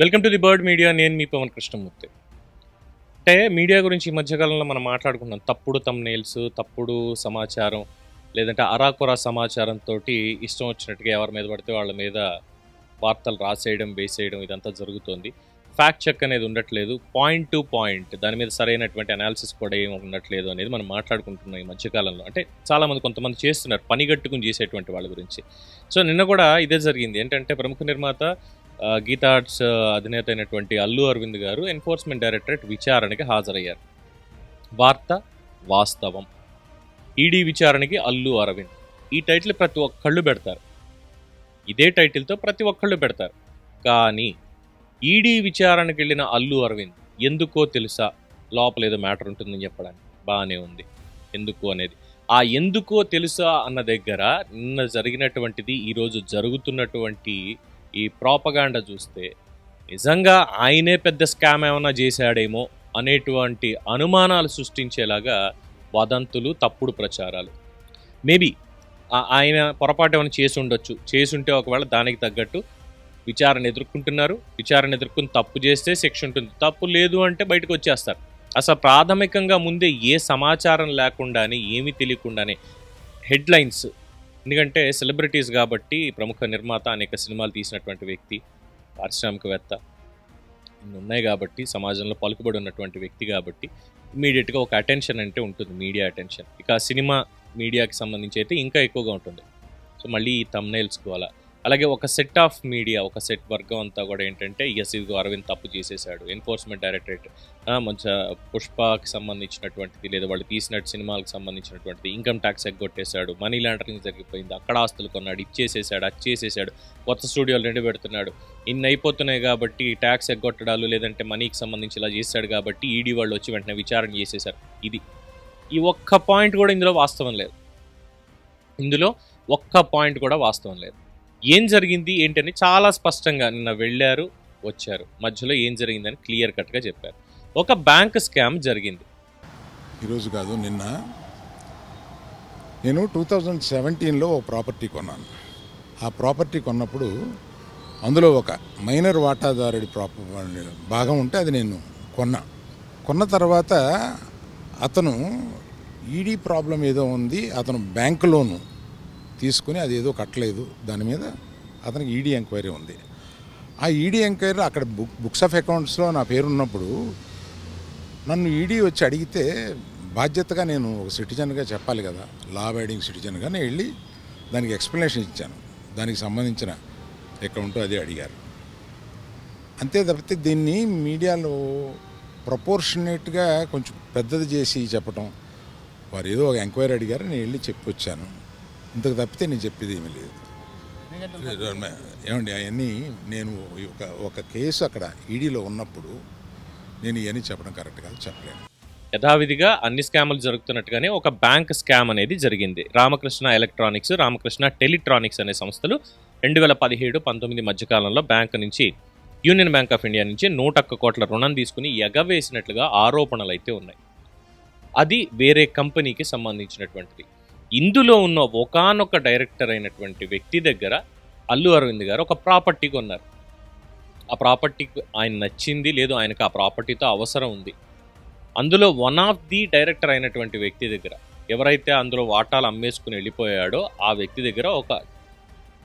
Welcome to the Bird media. నేను మీ పవన్ కృష్ణమూర్తి. అంటే మీడియా గురించి ఈ మధ్యకాలంలో మనం మాట్లాడుకున్నాం. తప్పుడు తమ్నేల్స్ తప్పుడు సమాచారం లేదంటే అరాకొరా సమాచారంతో ఇష్టం వచ్చినట్టుగా ఎవరి మీద పడితే వాళ్ళ మీద వార్తలు రాసేయడం వేసేయడం ఇదంతా జరుగుతోంది. ఫ్యాక్ట్ చెక్ అనేది ఉండట్లేదు. పాయింట్ టు పాయింట్ దాని మీద సరైనటువంటి అనాలిసిస్ కూడా ఏమి ఉండట్లేదు అనేది మనం మాట్లాడుకుంటున్నాం ఈ మధ్యకాలంలో. అంటే చాలామంది కొంతమంది చేస్తున్నారు. పనిగట్టుకుని చేసేటువంటి వాళ్ళ గురించి. సో నిన్న కూడా ఇదే జరిగింది. ఏంటంటే ప్రముఖ నిర్మాత గీతా ఆర్ట్స్ అధినేత అయినటువంటి అల్లు అరవింద్ గారు ఎన్ఫోర్స్మెంట్ డైరెక్టరేట్ విచారణకి హాజరయ్యారు. వార్త వాస్తవం. ఈడీ విచారణకి అల్లు అరవింద్. ఈ టైటిల్ ప్రతి ఒక్కళ్ళు పెడతారు. ఇదే టైటిల్తో ప్రతి ఒక్కళ్ళు పెడతారు. కానీ ఈడీ విచారణకి వెళ్ళిన అల్లు అరవింద్ ఎందుకో తెలుసా? లోపల ఏదో మ్యాటర్ ఉంటుందని చెప్పడానికి బాగానే ఉంది. ఎందుకు అనేది. ఆ ఎందుకో తెలుసా అన్న దగ్గర నిన్న జరిగినటువంటిది ఈరోజు జరుగుతున్నటువంటి ఈ ప్రాపగాండ చూస్తే నిజంగా ఆయనే పెద్ద స్కామ్ ఏమైనా చేశాడేమో అనేటువంటి అనుమానాలు సృష్టించేలాగా వదంతులు తప్పుడు ప్రచారాలు. మేబీ ఆయన పొరపాటు ఏమైనా చేసి ఉండొచ్చు. చేసుంటే ఒకవేళ దానికి తగ్గట్టు విచారణ ఎదుర్కొంటున్నారు. విచారణ ఎదుర్కొని తప్పు చేస్తే శిక్ష ఉంటుంది. తప్పు లేదు అంటే బయటకు వచ్చేస్తారు. అసలు ప్రాథమికంగా ముందే ఏ సమాచారం లేకుండానే ఏమీ తెలియకుండానే హెడ్లైన్స్ ఎందుకంటే సెలబ్రిటీస్ కాబట్టి ప్రముఖ నిర్మాత అనేక సినిమాలు తీసినటువంటి వ్యక్తి పారిశ్రామికవేత్త ఉన్నాయి కాబట్టి సమాజంలో పలుకుబడి ఉన్నటువంటి వ్యక్తి కాబట్టి ఇమీడియట్గా ఒక అటెన్షన్ అంటే ఉంటుంది మీడియా అటెన్షన్. ఇక సినిమా మీడియాకి సంబంధించి అయితే ఇంకా ఎక్కువగా ఉంటుంది. సో మళ్ళీ ఈ తమ్నైల్స్కు అలా. అలాగే ఒక సెట్ ఆఫ్ మీడియా ఒక సెట్ వర్గం అంతా కూడా ఏంటంటే ఎస్ ఇదిగో అరవింద్ తప్పు చేసేసాడు ఎన్ఫోర్స్మెంట్ డైరెక్టరేట్ మంచి పుష్పకి సంబంధించినటువంటిది లేదా వాళ్ళు తీసిన సినిమాలకు సంబంధించినటువంటిది ఇన్కమ్ ట్యాక్స్ ఎగ్గొట్టేశాడు. మనీ లాండరింగ్ జరిగిపోయింది. అక్కడ ఆస్తులు కొన్నాడు. ఇచ్చేసేసాడు అది చేసేసాడు కొత్త స్టూడియోలు రెండు పెడుతున్నాడు ఇన్ని అయిపోతున్నాయి కాబట్టి ట్యాక్స్ ఎగ్గొట్టడాలు లేదంటే మనీకి సంబంధించి ఇలా చేశాడు కాబట్టి ఈడీ వాళ్ళు వచ్చి వెంటనే విచారణ చేసేశారు. ఇది. ఈ ఒక్క పాయింట్ కూడా ఇందులో వాస్తవం లేదు. ఇందులో ఒక్క పాయింట్ కూడా వాస్తవం లేదు. ఏం జరిగింది ఏంటని చాలా స్పష్టంగా నిన్న వెళ్ళారు వచ్చారు. మధ్యలో ఏం జరిగిందని క్లియర్ కట్గా చెప్పారు. ఒక బ్యాంక్ స్కామ్ జరిగింది. ఈరోజు కాదు నిన్న. నేను టూ థౌజండ్ సెవెంటీన్లో ఓ ప్రాపర్టీ కొన్నాను. ఆ ప్రాపర్టీ కొన్నప్పుడు అందులో ఒక మైనర్ వాటాదారుడి ప్రాప భాగం ఉంటే అది నేను కొన్నా. కొన్న తర్వాత అతను ఈడీ ప్రాబ్లం ఏదో ఉంది అతను బ్యాంక్ లోను తీసుకుని అది ఏదో కట్టలేదు. దాని మీద అతనికి ఈడీ ఎంక్వైరీ ఉంది. ఆ ఈడీ ఎంక్వైరీ అక్కడ బుక్ బుక్స్ ఆఫ్ అకౌంట్స్లో నా పేరు ఉన్నప్పుడు నన్ను ఈడీ వచ్చి అడిగితే బాధ్యతగా నేను ఒక సిటిజన్గా చెప్పాలి కదా లా అబైడింగ్ సిటిజన్గా నేను వెళ్ళి దానికి ఎక్స్ప్లెనేషన్ ఇచ్చాను. దానికి సంబంధించిన అకౌంట్ అదే అడిగారు. అంతే తప్పితే దీన్ని మీడియాలో ప్రపోర్షనేట్గా కొంచెం పెద్దది చేసి చెప్పటం వారు ఏదో ఒక ఎంక్వైరీ అడిగారు నేను వెళ్ళి చెప్పి వచ్చాను ఇంతకు తప్పితే నేను చెప్పేది ఏమీ లేదు. ఏమండి అవన్నీ నేను ఒక ఒక కేసు అక్కడ ఈడీలో ఉన్నప్పుడు నేను ఇవన్నీ చెప్పడం కరెక్ట్ కాదు చెప్పలేను. యథావిధిగా అన్ని స్కాములు జరుగుతున్నట్టుగానే ఒక బ్యాంక్ స్కామ్ అనేది జరిగింది. రామకృష్ణ ఎలక్ట్రానిక్స్ రామకృష్ణ టెలిట్రానిక్స్ అనే సంస్థలు రెండు వేల పదిహేడు పంతొమ్మిది మధ్యకాలంలో బ్యాంక్ నుంచి యూనియన్ బ్యాంక్ ఆఫ్ ఇండియా నుంచి నూట ఒక్క కోట్ల రుణం తీసుకుని ఎగవేసినట్లుగా ఆరోపణలు అయితే ఉన్నాయి. అది వేరే కంపెనీకి సంబంధించినటువంటిది. ఇందులో ఉన్న ఒకానొక డైరెక్టర్ అయినటువంటి వ్యక్తి దగ్గర అల్లు అరవింద్ గారు ఒక ప్రాపర్టీ కొన్నారు. ఆ ప్రాపర్టీకి ఆయన నచ్చింది లేదు ఆయనకు ఆ ప్రాపర్టీతో అవసరం ఉంది. అందులో వన్ ఆఫ్ ది డైరెక్టర్ అయినటువంటి వ్యక్తి దగ్గర ఎవరైతే అందులో వాటాలు అమ్మేసుకుని వెళ్ళిపోయాడో ఆ వ్యక్తి దగ్గర ఒక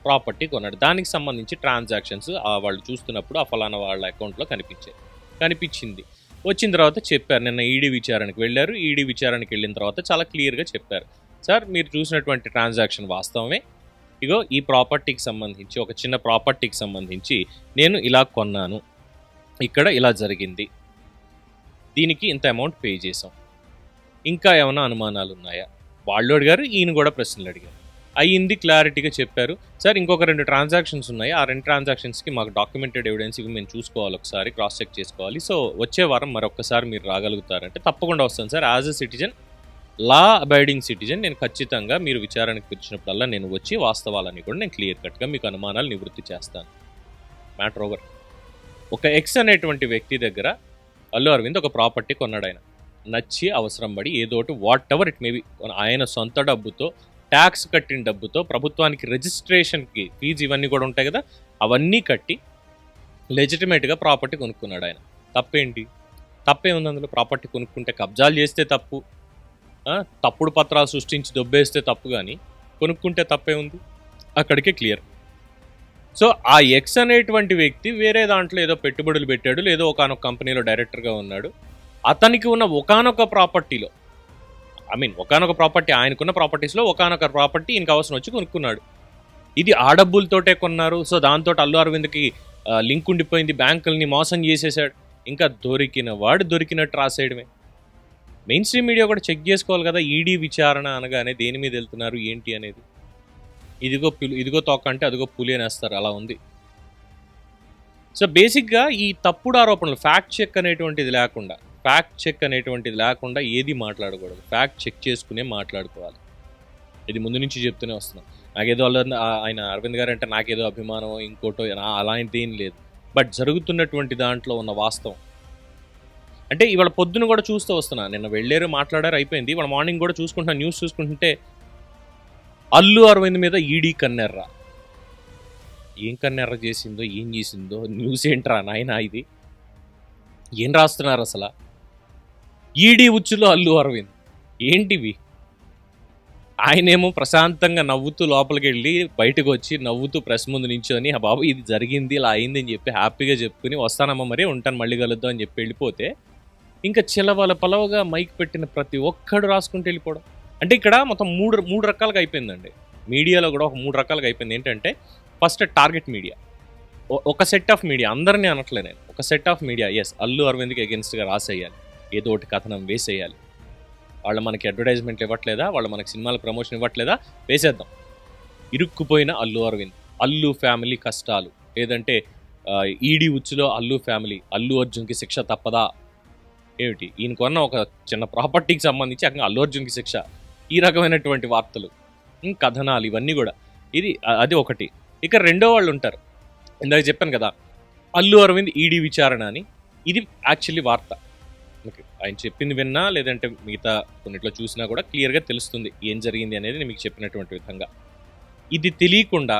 ప్రాపర్టీ కొన్నాడు. దానికి సంబంధించి ట్రాన్సాక్షన్స్ వాళ్ళు చూస్తున్నప్పుడు ఆ ఫలానా వాళ్ళ అకౌంట్లో కనిపించాయి. కనిపించింది. వచ్చిన తర్వాత చెప్పారు. నిన్న ఈడీ విచారణకు వెళ్ళారు. ఈడీ విచారణకు వెళ్ళిన తర్వాత చాలా క్లియర్గా చెప్పారు. సార్ మీరు చూసినటువంటి ట్రాన్సాక్షన్ వాస్తవమే. ఇగో ఈ ప్రాపర్టీకి సంబంధించి ఒక చిన్న ప్రాపర్టీకి సంబంధించి నేను ఇలా కొన్నాను. ఇక్కడ ఇలా జరిగింది. దీనికి ఇంత అమౌంట్ పే చేసాం ఇంకా ఏమైనా అనుమానాలు ఉన్నాయా? వాళ్ళు అడిగారు ఈయన కూడా ప్రశ్నలు అడిగారు. అయ్యింది క్లారిటీగా చెప్పారు. సార్ ఇంకొక రెండు ట్రాన్సాక్షన్స్ ఉన్నాయి. ఆ రెండు ట్రాన్సాక్షన్స్కి మాకు డాక్యుమెంటెడ్ ఎవిడెన్స్ ఇవి మేము చూసుకోవాలి ఒకసారి క్రాస్ చెక్ చేసుకోవాలి. సో వచ్చే వారం మరొకసారి మీరు రాగలుగుతారంటే తప్పకుండా వస్తాను sir. As a citizen law abiding citizen నేను ఖచ్చితంగా మీరు విచారణకు పిలిచినప్పుడల్లా నేను వచ్చి వాస్తవాలని కూడా నేను క్లియర్ కట్గా మీకు అనుమానాలు నివృత్తి చేస్తాను. Matter over. ఒక ఎక్స్ అనేటువంటి వ్యక్తి దగ్గర అల్లు అరవింద్ ఒక ప్రాపర్టీ కొన్నాడు ఆయన నచ్చి అవసరం పడి ఏదోటి వాట్ ఎవర్ ఇట్ మేబీ ఆయన సొంత డబ్బుతో ట్యాక్స్ కట్టిన డబ్బుతో ప్రభుత్వానికి రిజిస్ట్రేషన్కి ఫీజు ఇవన్నీ కూడా ఉంటాయి కదా అవన్నీ కట్టి లెజిటిమేట్గా ప్రాపర్టీ కొనుక్కున్నాడు ఆయన తప్పేంటి? తప్పే ఉంది అందులో? ప్రాపర్టీ కొనుక్కుంటే కబ్జాలు చేస్తే తప్పు. తప్పుడు పత్రాలు సృష్టించి దొబ్బేస్తే తప్పు కానీ కొనుక్కుంటే తప్పే ఉంది? అక్కడికే క్లియర్. సో ఆ ఎక్స్ అనేటువంటి వ్యక్తి వేరే దాంట్లో ఏదో పెట్టుబడులు పెట్టాడు లేదో ఒకనొక కంపెనీలో డైరెక్టర్గా ఉన్నాడు. అతనికి ఉన్న ఒకనొక ప్రాపర్టీలో ఐ మీన్ ఒకనొక ప్రాపర్టీ ఆయనకున్న ప్రాపర్టీస్లో ఒకనొక ప్రాపర్టీ ఈయనకి అవసరం వచ్చి కొనుక్కున్నాడు. ఇది ఆ డబ్బులతోటే కొన్నారు. సో దాంతో అల్లు అరవింద్కి లింక్ ఉండిపోయింది బ్యాంకుల్ని మోసం చేసేసాడు. ఇంకా దొరికిన వాడు దొరికినట్టు రాసేయడమే. మెయిన్ స్ట్రీమ్ మీడియా కూడా చెక్ చేసుకోవాలి కదా ఈడీ విచారణ అనగానే దేని మీద వెళ్తున్నారు ఏంటి అనేది. ఇదిగో పులి ఇదిగో తోక అంటే అదిగో పులి అనేస్తారు అలా ఉంది. సో బేసిక్గా ఈ తప్పుడు ఆరోపణలు ఫ్యాక్ట్ చెక్ అనేటువంటిది లేకుండా ఫ్యాక్ట్ చెక్ అనేటువంటిది లేకుండా ఏది మాట్లాడకూడదు. ఫ్యాక్ట్ చెక్ చేసుకునే మాట్లాడుకోవాలి. ఇది ముందు నుంచి చెప్తూనే వస్తున్నాం. నాకేదో అలా ఆయన అరవింద్ గారు అంటే నాకేదో అభిమానం ఇంకోటో నా- అలాంటిది ఏం లేదు. బట్ జరుగుతున్నటువంటి దాంట్లో ఉన్న వాస్తవం అంటే ఇవాళ పొద్దున కూడా చూస్తూ వస్తున్నా. నిన్న వెళ్ళారు మాట్లాడారు అయిపోయింది. ఇవాళ మార్నింగ్ కూడా చూసుకుంటున్నా న్యూస్ చూసుకుంటుంటే అల్లు అరవింద్ మీద ఈడీ కన్నెర్రా. ఏం కన్నెర్ర చేసిందో ఏం చేసిందో న్యూస్ ఏంట్రా నాయన ఇది? ఏం రాస్తున్నారు అసలు? ఈడీ ఉచ్చులో అల్లు అరవింద్. ఏంటివి? ఆయనేమో ప్రశాంతంగా నవ్వుతూ లోపలికి వెళ్ళి బయటకు వచ్చి నవ్వుతూ ప్రెస్ ముందు నించొని ఆ బాబు ఇది జరిగింది ఇలా అయింది అని చెప్పి హ్యాపీగా చెప్పుకుని వస్తానమ్మ మరి ఉంటాను మళ్ళీ కలుద్దాం అని చెప్పి వెళ్ళిపోతే ఇంకా చిలవల పలవగా మైక్ పెట్టిన ప్రతి ఒక్కడు రాసుకుంటూ వెళ్ళిపోవడం. అంటే ఇక్కడ మొత్తం మూడు మూడు రకాలుగా అయిపోయిందండి. మీడియాలో కూడా ఒక మూడు రకాలుగా అయిపోయింది. ఏంటంటే ఫస్ట్ టార్గెట్ మీడియా. ఒక సెట్ ఆఫ్ మీడియా. అందరినీ అనట్లే నేను. ఒక set of media. Yes Allu అరవింద్కి అగెన్స్ట్గా రాసేయాలి. ఏదో ఒకటి కథనం వేసేయాలి. వాళ్ళు మనకి అడ్వర్టైజ్మెంట్లు ఇవ్వట్లేదా? వాళ్ళు మనకి సినిమాల ప్రమోషన్ ఇవ్వట్లేదా? వేసేద్దాం. ఇరుక్కుపోయిన అల్లు అరవింద్. అల్లు ఫ్యామిలీ కష్టాలు. లేదంటే ఈడీ ఉచ్చులో అల్లు ఫ్యామిలీ అల్లు అర్జున్కి శిక్ష తప్పదా? ఏమిటి? ఈయన కొన్న ఒక చిన్న ప్రాపర్టీకి సంబంధించి అక్కడ అల్లు అర్జున్కి శిక్ష. ఈ రకమైనటువంటి వార్తలు కథనాలు ఇవన్నీ కూడా. ఇది అది ఒకటి. ఇక రెండో వాళ్ళు ఉంటారు. ఇందాక చెప్పాను కదా అల్లు అరవింద్ ఈడీ విచారణ అని. ఇది యాక్చువల్లీ వార్త. ఓకే ఆయన చెప్పింది విన్నా లేదంటే మిగతా కొన్నిట్లో చూసినా కూడా క్లియర్గా తెలుస్తుంది ఏం జరిగింది అనేది మీకు చెప్పినటువంటి విధంగా. ఇది తెలియకుండా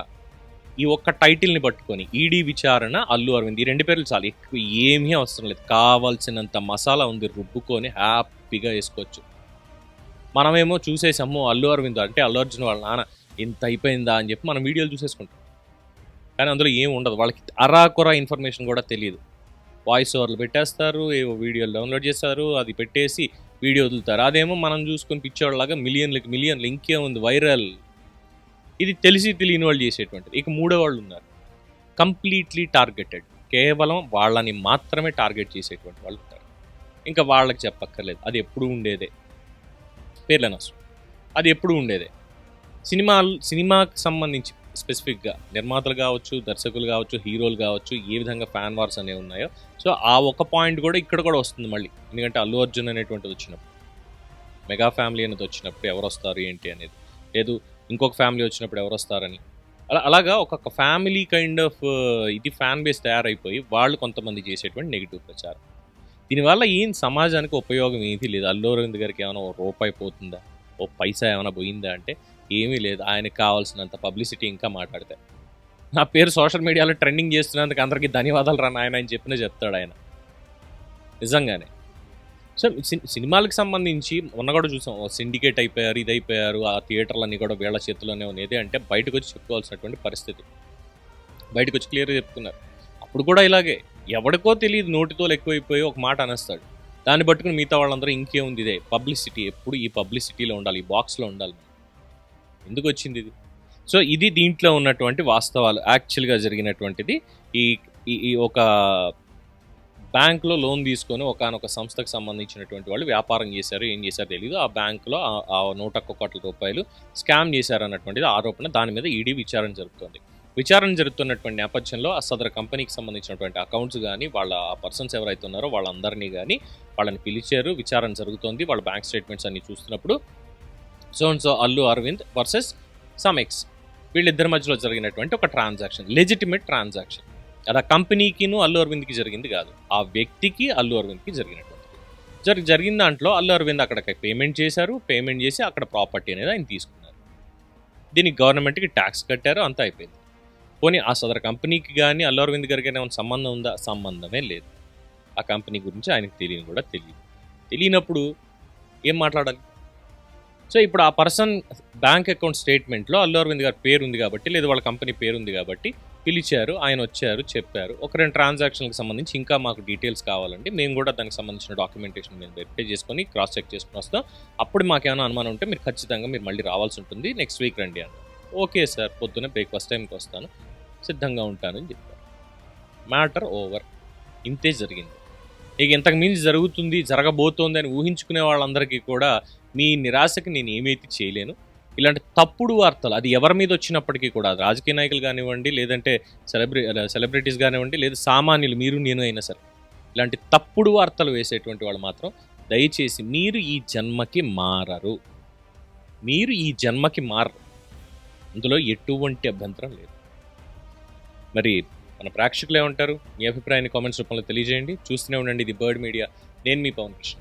ఈ ఒక్క టైటిల్ని పట్టుకొని ఈడీ విచారణ అల్లు అరవింద్ ఈ రెండు పేర్లు చాలు. ఎక్కువ ఏమీ అవసరం లేదు. కావాల్సినంత మసాలా ఉంది రుబ్బుకొని హ్యాపీగా వేసుకోవచ్చు. మనమేమో చూసేసాము అల్లు అరవింద్ అంటే అల్లు అర్జున్ వాళ్ళ నాన్న ఇంత అయిపోయిందా అని చెప్పి మనం వీడియోలు చూసేసుకుంటాం. కానీ అందులో ఏం ఉండదు. వాళ్ళకి అరాకొర ఇన్ఫర్మేషన్ కూడా తెలియదు. వాయిస్ ఓవర్లు పెట్టేస్తారు ఏవో వీడియోలు డౌన్లోడ్ చేస్తారు అది పెట్టేసి వీడియో వదులుతారు. అదేమో మనం చూసుకొని పిచ్చేవాళ్ళలాగా మిలియన్లకి మిలియన్లు ఇంకే ఉంది వైరల్? ఇది తెలిసి తెలియని వాళ్ళు చేసేటువంటిది. ఇక మూడో వాళ్ళు ఉన్నారు. కంప్లీట్లీ టార్గెటెడ్ కేవలం వాళ్ళని మాత్రమే టార్గెట్ చేసేటువంటి వాళ్ళు ఉంటారు. ఇంకా వాళ్ళకి చెప్పక్కర్లేదు. అది ఎప్పుడు ఉండేదే. పేర్లని అవసరం అది ఎప్పుడు ఉండేదే. సినిమా సినిమాకి సంబంధించి స్పెసిఫిక్గా నిర్మాతలు కావచ్చు దర్శకులు కావచ్చు హీరోలు కావచ్చు ఏ విధంగా ఫ్యాన్ వార్స్ అనేవి ఉన్నాయో సో ఆ ఒక పాయింట్ కూడా ఇక్కడ కూడా వస్తుంది మళ్ళీ. ఎందుకంటే అల్లు అర్జున్ అనేటువంటిది వచ్చినప్పుడు. మెగా ఫ్యామిలీ అనేది వచ్చినప్పుడు ఎవరు వస్తారు ఏంటి అనేది. లేదు ఇంకొక ఫ్యామిలీ వచ్చినప్పుడు ఎవరు వస్తారని అలా అలాగా ఒక్కొక్క ఫ్యామిలీ కైండ్ ఆఫ్ ఇది ఫ్యాన్ బేస్ తయారైపోయి వాళ్ళు కొంతమంది చేసేటువంటి నెగిటివ్ ప్రచారం. దీనివల్ల ఏం సమాజానికి ఉపయోగం ఏది లేదు? అల్లు అరవింద్ గారికి ఏమైనా ఓ రూపాయి పోతుందా? ఓ పైసా ఏమైనా పోయిందా అంటే ఏమీ లేదు. ఆయనకు కావాల్సినంత పబ్లిసిటీ ఇంకా మాట్లాడతాయి. నా పేరు సోషల్ మీడియాలో ట్రెండింగ్ చేస్తున్నందుకు అందరికీ ధన్యవాదాలు రా నాయన అని చెప్పిన చెప్తాడు ఆయన. నిజంగానే. సో సి- సినిమాలకు సంబంధించి మొన్న కూడా చూసాం. సిండికేట్ అయిపోయారు ఇది అయిపోయారు ఆ థియేటర్లన్నీ కూడా వీళ్ళ చేతిలోనే ఉన్నది అంటే బయటకు వచ్చి చెప్పుకోవాల్సినటువంటి పరిస్థితి. బయటకు వచ్చి క్లియర్గా చెప్పుకున్నారు. అప్పుడు కూడా ఇలాగే. ఎవడికో తెలియదు నోటితో ఎక్కువైపోయి ఒక మాట అనేస్తాడు. దాన్ని పట్టుకుని మిగతా వాళ్ళందరూ ఇంకేముంది ఇదే? పబ్లిసిటీ. ఎప్పుడు ఈ పబ్లిసిటీలో ఉండాలి ఈ బాక్స్లో ఉండాలి. ఎందుకు వచ్చింది ఇది? సో ఇది దీంట్లో ఉన్నటువంటి వాస్తవాలు. యాక్చువల్గా జరిగినటువంటిది ఈ- ఈ ఒక బ్యాంక్లో లోన్ తీసుకొని ఒకనొక సంస్థకు సంబంధించినటువంటి వాళ్ళు వ్యాపారం చేశారు ఏం చేశారో తెలియదు ఆ బ్యాంకులో ఆ- నూట కోట్ల రూపాయలు స్కామ్ చేశారు అన్నటువంటిది ఆరోపణ దాని మీద ఈడీ విచారణ జరుగుతుంది విచారణ జరుగుతున్నటువంటి నేపథ్యంలో ఆ సదర కంపెనీకి సంబంధించినటువంటి అకౌంట్స్ కానీ వాళ్ళ పర్సన్స్ ఎవరైతే ఉన్నారో వాళ్ళందరినీ కానీ వాళ్ళని పిలిచారు. విచారణ జరుగుతోంది. వాళ్ళ బ్యాంక్ స్టేట్మెంట్స్ అన్ని చూస్తున్నప్పుడు so so Allu Aravind versus సమెక్స్ వీళ్ళిద్దరి మధ్యలో జరిగినటువంటి ఒక ట్రాన్సాక్షన్ లెజిటిమేట్ ట్రాన్సాక్షన్. అది ఆ కంపెనీకిను అల్లు అరవింద్కి జరిగింది కాదు. ఆ వ్యక్తికి అల్లు అరవింద్కి జరిగినటువంటి జరి జరిగిన దాంట్లో అల్లు అరవింద్ అక్కడ పేమెంట్ చేశారు. పేమెంట్ చేసి అక్కడ ప్రాపర్టీ అనేది ఆయన తీసుకున్నారు. దీనికి గవర్నమెంట్కి ట్యాక్స్ కట్టారు. అంతా అయిపోయింది. పోనీ ఆ సదర కంపెనీకి కానీ అల్లు అరవింద్ గారికి ఏమైనా సంబంధం ఉందా? సంబంధమే లేదు. ఆ కంపెనీ గురించి ఆయనకు తెలియని కూడా తెలియదు. తెలియనప్పుడు ఏం మాట్లాడాలి? సో ఇప్పుడు ఆ పర్సన్ బ్యాంక్ అకౌంట్ స్టేట్మెంట్లో అల్లు అరవింద్ గారి పేరు ఉంది కాబట్టి లేదా వాళ్ళ కంపెనీ పేరు ఉంది కాబట్టి పిలిచారు ఆయన వచ్చారు చెప్పారు. ఒక రెండు ట్రాన్సాక్షన్కి సంబంధించి ఇంకా మాకు డీటెయిల్స్ కావాలంటే మేము కూడా దానికి సంబంధించిన డాక్యుమెంటేషన్ మేము వెరిఫై చేసుకొని క్రాస్ చెక్ చేసుకుని వస్తాం. అప్పుడు మాకేమైనా అనుమానం ఉంటే మీరు ఖచ్చితంగా మీరు మళ్ళీ రావాల్సి ఉంటుంది. నెక్స్ట్ వీక్ రండి అన్న ఓకే సార్ పొద్దున్న బ్రేక్ఫాస్ట్ టైంకి వస్తాను. సిద్ధంగా ఉంటానని చెప్పారు. Matter over. ఇంతే జరిగింది. ఇక ఇంతకు మించి జరుగుతుంది జరగబోతోంది అని ఊహించుకునే వాళ్ళందరికీ కూడా మీ నిరాశకి నేను ఏమైతే చేయలేను. ఇలాంటి తప్పుడు వార్తలు అది ఎవరి మీద వచ్చినప్పటికీ కూడా రాజకీయ నాయకులు కానివ్వండి లేదంటే సెలబ్రి సెలబ్రిటీస్ కానివ్వండి లేదా సామాన్యులు మీరు నేను అయినా సరే ఇలాంటి తప్పుడు వార్తలు వేసేటువంటి వాళ్ళు మాత్రం దయచేసి మీరు ఈ జన్మకి మారరు. మీరు ఈ జన్మకి మారరు. అందులో ఎటువంటి అభ్యంతరం లేదు. మరి మన ప్రేక్షకులు ఏమంటారు? మీ అభిప్రాయాన్ని కామెంట్స్ రూపంలో తెలియజేయండి. చూస్తూనే ఉండండి ఇది బర్డ్ మీడియా. నేను మీ పవన్ కృష్ణ.